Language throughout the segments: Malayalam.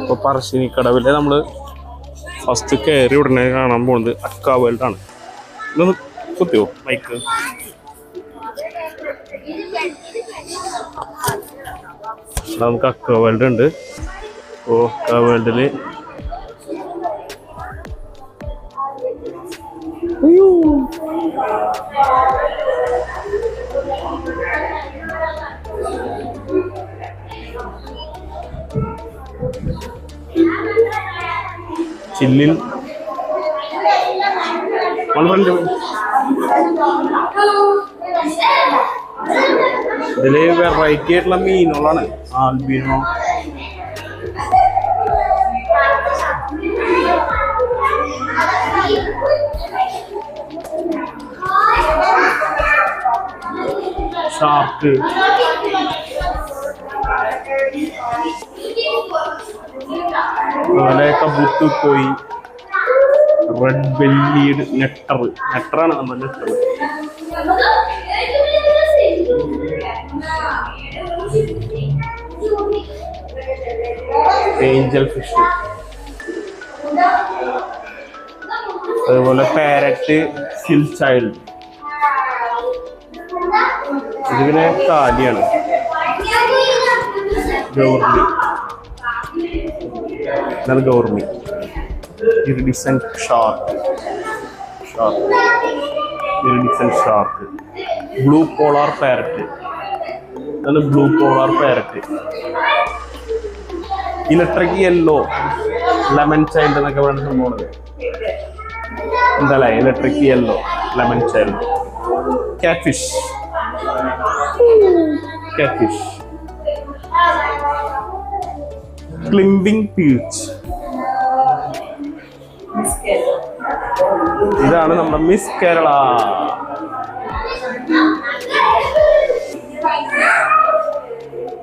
ഇപ്പൊ പറശ്ശിനിക്കടവിലെ നമ്മൾ ഫസ്റ്റ് കയറി ഉടനെ കാണാൻ പോണത് അക്ക വേൾഡ് ആണ്. ഇതൊന്ന് കുത്തിയോ? മൈക്ക് നമുക്ക് അക്ക വേൾഡ് ഉണ്ട്. ഓ അക്ക വേൾഡിൽ ചില്ലിൽ. ഇതിൽ വെറൈറ്റി ആയിട്ടുള്ള മീനുകളാണ്. ആൽബിനോ. ഷാർക്ക് അതുപോലെ കബൂത്ത് കോയി റെഡ് ബെല്ലീഡ് നെട്ടർ നെട്ടറാണ് നമ്മൾ നെട്ടർ ഏഞ്ചൽ ഫിഷ് അതുപോലെ പാരറ്റ് സിൽ ചൈൽഡ് ഇത് പിന്നെ കാലിയാണ്. ഗൗർമി. ഇതാണ് gourami. Iridescent shark. Shark. Iridescent shark. Blue polar parrot. ഇതാണ് blue polar parrot. Electric yellow lemon cichlid എന്നൊക്കെ പറയുന്ന സംഭവമാണ് എന്തല്ലേ electric yellow lemon cichlid. Cat fish cat fish climbing perch ഇതാണ് നമ്മുടെ miss Kerala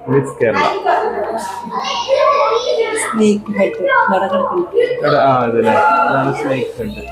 miss Kerala snake head ഇതാണ് സ്നേക്ക് ഹെഡ്